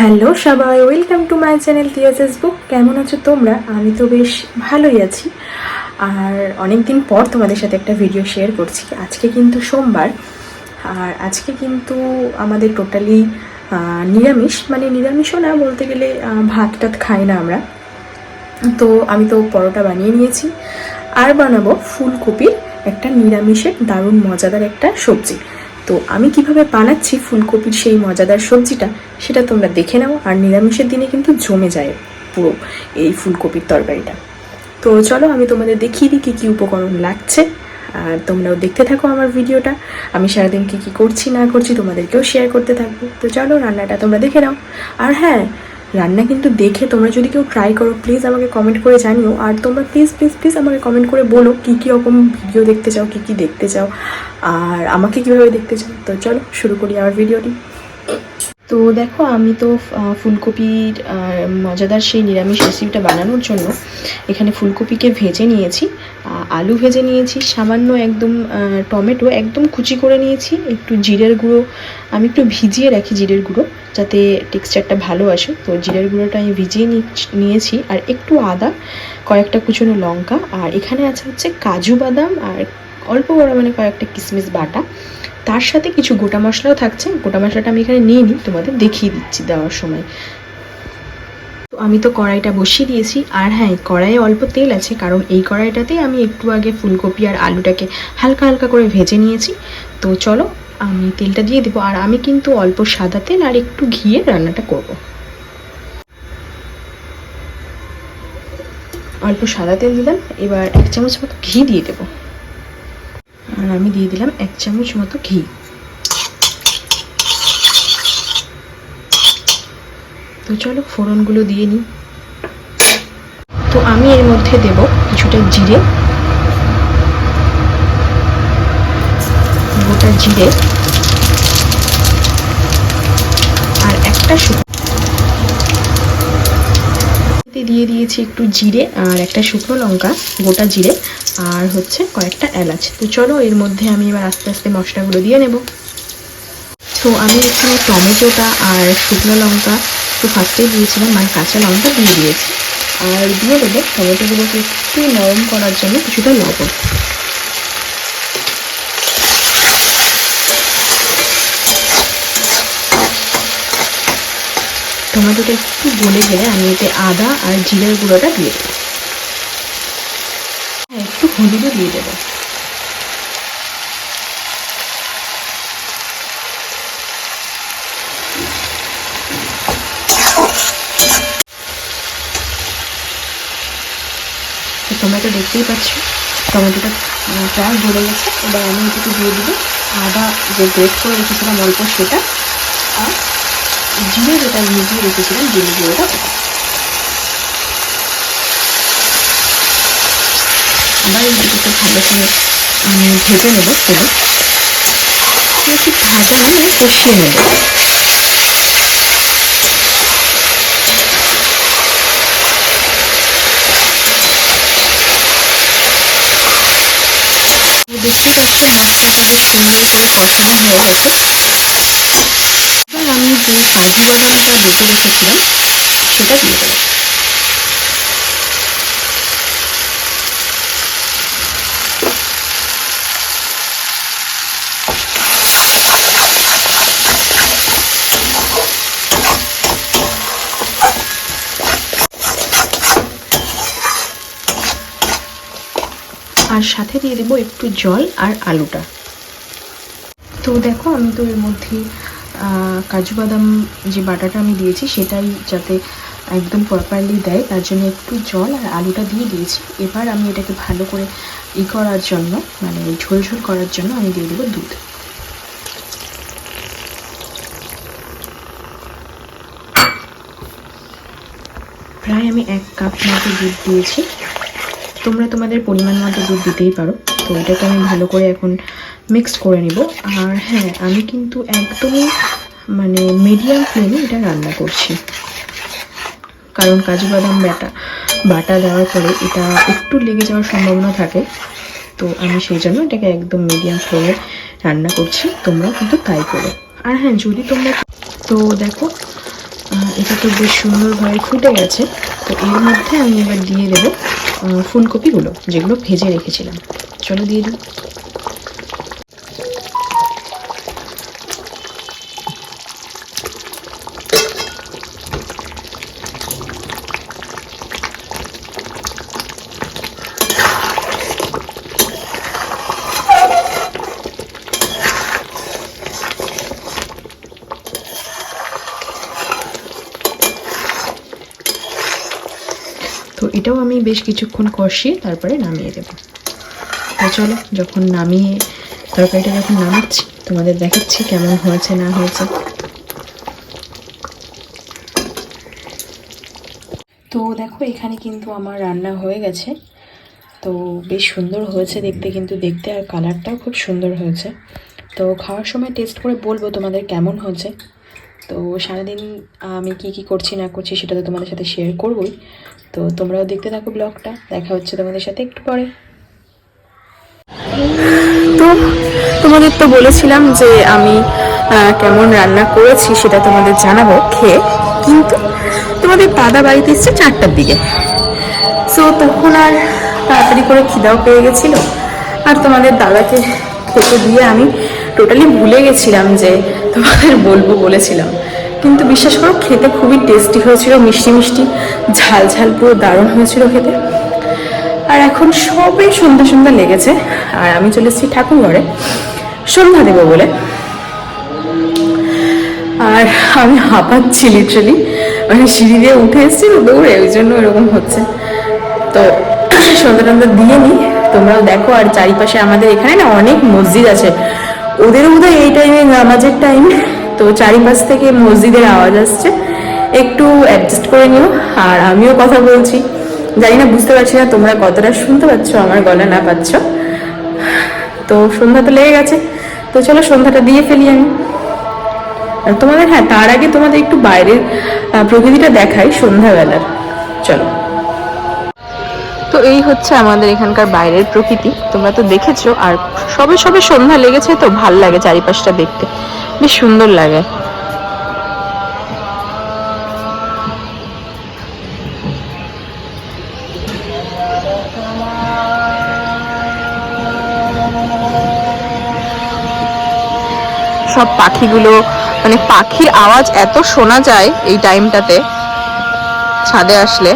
Hello সবাই, welcome to my channel TSS book. কেমন আছো তোমরা? আমি তো বেশ ভালোই আছি। আর অনেক দিন পর তোমাদের সাথে একটা ভিডিও শেয়ার করছি। আজকে কিন্তু সোমবার। আর আজকে কিন্তু আমাদের টোটালি নিরামিষ। মানে নিরামিষও না, বলতে গেলে ভাত টাত খাই না আমরা। তো আমি তো পরোটা বানিয়ে নিয়েছি। আর বানাবো ফুলকপির একটা নিরামিষের দারুণ মজাদার একটা সবজি। তো আমি কীভাবে বানাচ্ছি ফুলকপির সেই মজাদার সবজিটা, সেটা তোমরা দেখে নাও। আর নিরামিষের দিনে কিন্তু জমে যায় পুরো এই ফুলকপির তরকারিটা। তো চলো, আমি তোমাদের দেখিয়ে দিই কী কী উপকরণ লাগছে। আর তোমরাও দেখতে থাকো আমার ভিডিওটা। আমি সারাদিন কী কী করছি না করছি তোমাদেরকেও শেয়ার করতে থাকব। তো চলো, রান্নাটা তোমরা দেখে নাও। আর হ্যাঁ রান্না কিন্তু দেখে তোমরা যদি কেউ ট্রাই করো প্লিজ আমাকে কমেন্ট করে জানিও। আর তোমরা প্লিজ প্লিজ প্লিজ আমাকে কমেন্ট করে বলো কী কী রকম ভিডিও দেখতে চাও, কী কী দেখতে চাও। আর আমাকে কীভাবে দেখতে চাও? তো চলো, শুরু করি আমার ভিডিওটি তো দেখো, আমি তো ফুলকপির মজাদার সেই নিরামিষ রেসিপিটা বানানোর জন্য এখানে ফুলকপিকে ভেজে নিয়েছি আলু ভেজে নিয়েছি, সামান্য একদম টমেটো একদম কুচি করে নিয়েছি, একটু জিরের গুঁড়ো, আমি একটু ভিজিয়ে রাখি জিরের গুঁড়ো যাতে টেক্সচারটা ভালো আসে। তো জিরের গুঁড়োটা আমি ভিজিয়ে নিয়েছি, আর একটু আদা, কয়েকটা কুচনো লঙ্কা, আর এখানে আছে হচ্ছে কাজু বাদাম, আর অল্প পরিমাণে কয়েকটা কিশমিশ বাটা। তার সাথে কিছু গোটা মশলাও থাকছে। গোটা মশলাটা আমি এখানে নিয়ে নিই তোমাদের দেখিয়ে দিচ্ছি দেওয়ার সময়। তো আমি তো কড়াইটা বসিয়ে দিয়েছি। আর হ্যাঁ কড়াইয়ে অল্প তেল আছে, কারণ এই কড়াইটাতেই আমি একটু আগে ফুলকপি আর আলুটাকে হালকা হালকা করে ভেজে নিয়েছি। তো চলো, আমি তেলটা দিয়ে দেবো। আর আমি কিন্তু অল্প সাদা তেল আর একটু ঘিয়ে রান্নাটা করব। অল্প সাদা তেল দিলাম, এবার এক চামচ মতো ঘি দিয়ে দেবো। আর আমি দিয়ে দিলাম এক চামচ মতো ঘি। তো চলো ফোড়নগুলো দিয়ে নিই। তো আমি এর মধ্যে দেব কিছুটা জিরে। গোটা জিরে। আর একটা শুকনো দিয়ে দিয়েছি একটু জিরে আর একটা শুকনো লঙ্কা, গোটা জিরে আর হচ্ছে কয়েকটা এলাচ। তো চলো এর মধ্যে আমি এবার আস্তে আস্তে মশলাগুলো দিয়ে নেব। তো আমি এখানে টমেটোটা আর শুকনো লঙ্কা একটু ফার্স্টেই দিয়েছিলাম মানে কাঁচা লঙ্কা দিয়ে দিয়েছি। আর দিয়ে দেবো টমেটোগুলোকে একটু নরম করার জন্য কিছুটা লবণ। টমেটোটা একটু গলে গেলে আমি এতে আদা আর জিরের গুঁড়োটা দিয়ে দেবো। হ্যাঁ একটু হলুদও দিয়ে দেবো। টমেটো দেখতেই পাচ্ছ, টমেটোটা প্রায় গলে গেছে। এবার আমি এটাকে দিয়ে দিব আদা যে গ্রেট করে রেখেছিলাম অল্প সেটা, আর জিরে যেটা ভিজিয়ে রেখেছিলাম জিরে ওটা। আবার এই দুটোকে ভালো করে ভেজে নেব পুরো বেশি ভাজা নিয়ে কষিয়ে নেব। দেখতে পাচ্ছ মশলাটা বেশ সুন্দর করে কষানো হয়ে গেছে। যে কাজু বাদামটা বেটে রেখেছিলাম সেটা দিয়ে দেবো আর সাথে দিয়ে দেবো একটু জল আর আলুটা। তো দেখো, আমি তো এর মধ্যে কাজু বাদাম যে বাটাটা আমি দিয়েছি, সেটাই যাতে একদম প্রপারলি দেয়, তার জন্য একটু জল আর আলুটা দিয়ে দিয়েছি। এবার আমি এটাকে ভালো করে ই করার জন্য মানে ঝোল ঝোল করার জন্য আমি দিয়ে দেবো দুধ। প্রায় আমি এক কাপ মতো দুধ দিয়েছি। তোমরা তোমাদের পরিমাণ মতো দুধ দিতেই পারো। তো এটাকে আমি ভালো করে এখন মিক্সড করে নিব। আর হ্যাঁ আমি কিন্তু একদমই মানে মিডিয়াম ফ্লেমে এটা রান্না করছি। কারণ কাজু বাদাম বাটা বাটা দেওয়ার পরে এটা একটু লেগে যাওয়ার সম্ভাবনা থাকে। তো আমি সেই জন্য এটাকে একদম মিডিয়াম ফ্লেমে রান্না করছি। তোমরা কিন্তু তাই করো। আর হ্যাঁ যদি তোমরা তো দেখো এটা তো বেশ সুন্দরভাবে ফুটে গেছে। তো এর মধ্যে আমি এবার দিয়ে দেবো ফুলকপিগুলো, যেগুলো ভেজে রেখেছিলাম। চলো দিয়ে দিই। আমি বেশ কিছুক্ষণ কষিয়ে তারপরে নামিয়ে দেবো। তো চলো, যখন নামিয়ে তরকারিটা যখন নামাচ্ছি, তোমাদের দেখাচ্ছি কেমন হয়েছে, না হয়েছে। তো দেখো, এখানে কিন্তু আমার রান্না হয়ে গেছে। তো বেশ সুন্দর হয়েছে দেখতে, কিন্তু দেখতে আর কালারটাও খুব সুন্দর হয়েছে। তো খাওয়ার সময় টেস্ট করে বলব তোমাদের কেমন হয়েছে। তো সারাদিন আমি কি কি করছি, না করছি, সেটা তো তোমাদের সাথে শেয়ার করবই। তো তোমরাও দেখতে থাকো ব্লগটা। দেখা হচ্ছে তোমাদের সাথে একটু পরে। তো তোমাদের তো বলেছিলাম যে আমি কেমন রান্না করেছি সেটা তোমাদের জানাব খেয়ে। কিন্তু তোমাদের দাদা বাড়িতে এসছে চারটার দিকে। সো তখন আর তাড়াতাড়ি করে খিদাও পেয়ে গেছিল। আর তোমাদের দাদাকে খেতে দিয়ে আমি টোটালি ভুলে গেছিলাম যে তোমাদের বলব বলেছিলাম। কিন্তু বিশ্বাস করো, খেতে খুবই টেস্টি হয়েছিল, মিষ্টি মিষ্টি, ঝাল ঝাল পুরো দারুণ হয়েছিল খেতে। আর এখন সবে সন্ধ্যা সন্ধ্যা লেগেছে, আর আমি চলে এসেছি ঠাকুর ঘরে, সন্ধ্যা দেবো বলে। আর আমি হাঁপাচ্ছি লিটারালি মানে সিঁড়ি দিয়ে উঠে এসেছি দৌড়ে, ওই জন্য এরকম হচ্ছে। তো সন্ধ্যা টন্ধা দিয়ে নিই তোমরাও দেখো, আর চারিপাশে আমাদের এখানে না অনেক মসজিদ আছে। ওদের বোধহয় এই টাইমে নামাজের টাইম তো চারিপাশ থেকে মসজিদের আওয়াজ আসছে। একটু অ্যাডজাস্ট করে নিও। আর আমিও কথা বলছি। জানি না, বুঝতে পারছি না তোমরা কতটা শুনতে পাচ্ছ, আমার গলা না পাচ্ছ। তো সন্ধ্যা তো লেগে গেছে। তো চলো সন্ধ্যাটা দিয়ে ফেলি আমি। আর তোমাদের হ্যাঁ তার আগে তোমাদের একটু বাইরের প্রকৃতিটা দেখাই সন্ধ্যাবেলার। চলো। তো এই হচ্ছে আমাদের এখানকার বাইরের প্রকৃতি। তোমরা তো দেখেছ। আর সবে সবে সন্ধ্যা লেগেছে তো, ভালো লাগে চারিপাশটা দেখতে। বেশ সুন্দর লাগে। সব পাখিগুলো মানে পাখির আওয়াজ এত শোনা যায় এই টাইমটাতে ছাদে আসলে।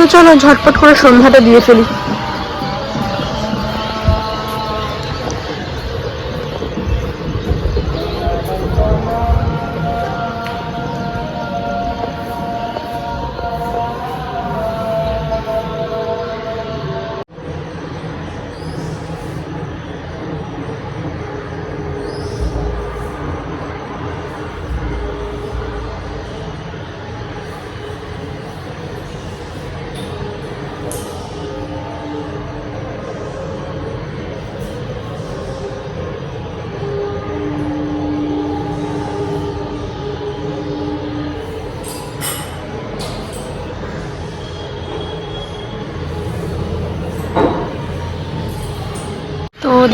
তো চলো ঝটপট করে সন্ধ্যাটা দিয়ে ফেলি।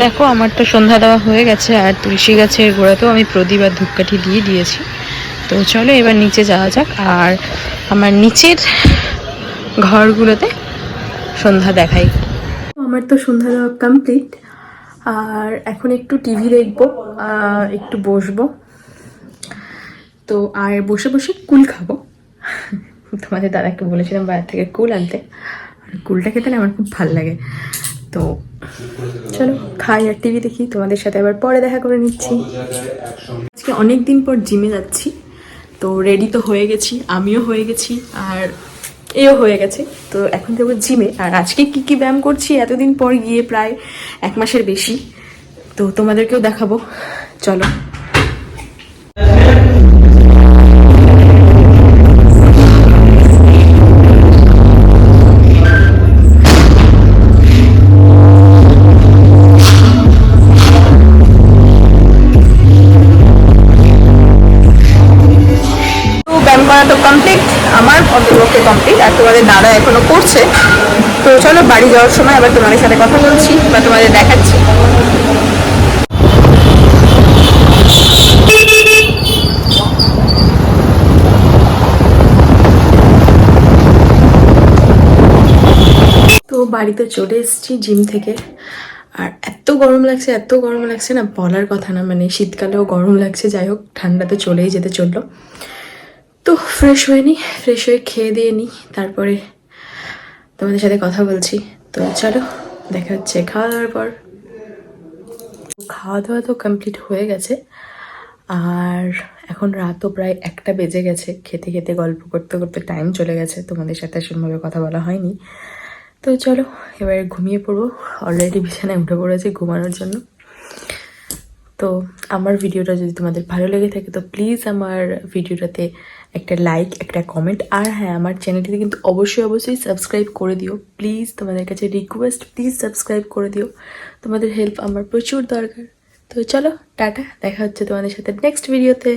দেখো, আমার তো সন্ধ্যা দেওয়া হয়ে গেছে আর তুলসী গাছের গোড়াতেও আমি প্রদীপ আর ধূপকাঠি দিয়ে দিয়েছি। তো চলো এবার নিচে যাওয়া যাক আর আমার নিচের ঘরগুলোতে সন্ধ্যা দেখাই। আমার তো সন্ধ্যা দেওয়া কমপ্লিট আর এখন একটু টিভি দেখব একটু বসবো। তো আর বসে বসে কুল খাব। তোমাদের দাদাকে বলেছিলাম বাইরে থেকে কুল আনতে। আর কুলটা খেতে না আমার খুব ভালো লাগে। তো চলো, খাই আর টিভি দেখি, তোমাদের সাথে আবার পরে দেখা করে নিচ্ছি। আজকে অনেক দিন পর জিমে যাচ্ছি, তো রেডি তো হয়ে গেছি, আমিও হয়ে গেছি, আর এও হয়ে গেছে, তো এখন যাব জিমে। আর আজকে কি কি ব্যায়াম করছি, এতদিন পর গিয়ে প্রায় এক মাসের বেশি, তো তোমাদেরকেও দেখাবো। চলো। চলো বাড়ি যাওয়ার সময় আবার তোমাদের সাথে কথা বলছি বা তোমাদের দেখাচ্ছি। তো বাড়িতে চলে এসেছি জিম থেকে। আর এত গরম লাগছে, এত গরম লাগছে না, বলার কথা না। মানে শীতকালেও গরম লাগছে, যাই হোক, ঠান্ডাতে চলেই যেতে চলল। তো ফ্রেশ হয়ে নিই ফ্রেশ হয়ে খেয়ে দিয়ে নিই তারপরে তোমাদের সাথে কথা বলছি। তো চলো, দেখা হচ্ছে খাওয়া দাওয়ার পর। খাওয়া দাওয়া তো কমপ্লিট হয়ে গেছে। আর এখন রাতও প্রায় একটা বেজে গেছে। খেতে খেতে, গল্প করতে করতে টাইম চলে গেছে। তোমাদের সাথে সেরকমভাবে কথা বলা হয়নি। তো চলো, এবারে ঘুমিয়ে পড়ব। অলরেডি বিছানায় উঠে পড়েছি ঘুমানোর জন্য। তো আমার ভিডিওটা যদি তোমাদের ভালো লেগে থাকে, তো প্লিজ আমার ভিডিওটাতে একটা লাইক একটা কমেন্ট আর হ্যাঁ আমার চ্যানেলটিতে কিন্তু অবশ্যই অবশ্যই সাবস্ক্রাইব করে দিও। প্লিজ তোমাদের কাছে রিকোয়েস্ট প্লিজ সাবস্ক্রাইব করে দিও। তোমাদের হেল্প আমার প্রচুর দরকার। তো চলো, টাটা। দেখা হচ্ছে তোমাদের সাথে নেক্সট ভিডিওতে